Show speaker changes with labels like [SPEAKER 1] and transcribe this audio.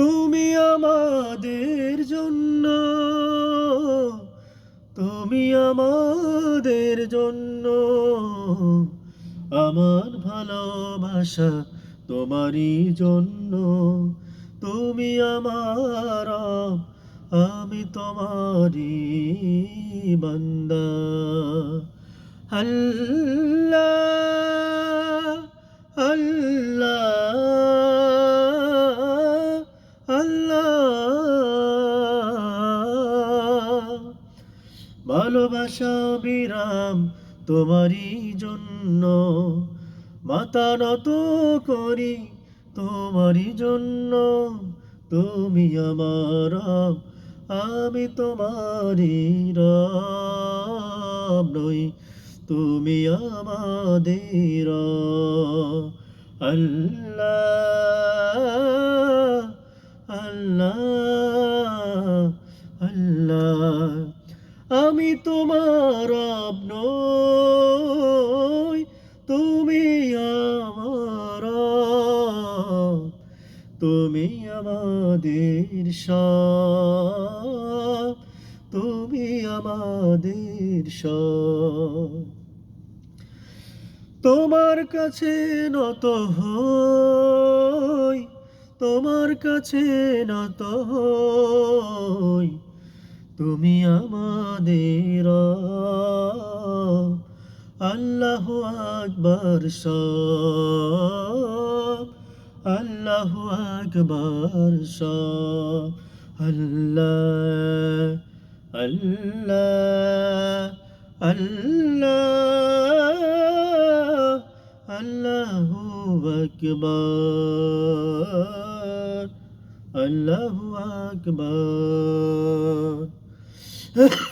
[SPEAKER 1] তুমি আমাদের জন্য, তুমি আমাদের জন্য। আমার ভালোবাসা তোমারই জন্য, তুমি আমার আমি তোমারই বান্দা। আল্লাহ আল্লাহ। ভালোবাসা বিরাম তোমারই জন্য। মাথা নত করি তোমারই জন্য। তুমি আমার আমি তোমারই রব নই, তুমি আমাদের আল্লাহ। তোমার নই তুমি আমার তুমি আমাদের সব তুমি আমাদের তোমার কাছে নত হই, তোমার কাছে নত হই তুমি আমাদের রব। আল্লাহ আকবর সব, আল্লাহ আকবর সব, আল্লাহ আল্লাহ আল্লাহ আল্লাহ আকবর আল্লাহ আকবর Ugh.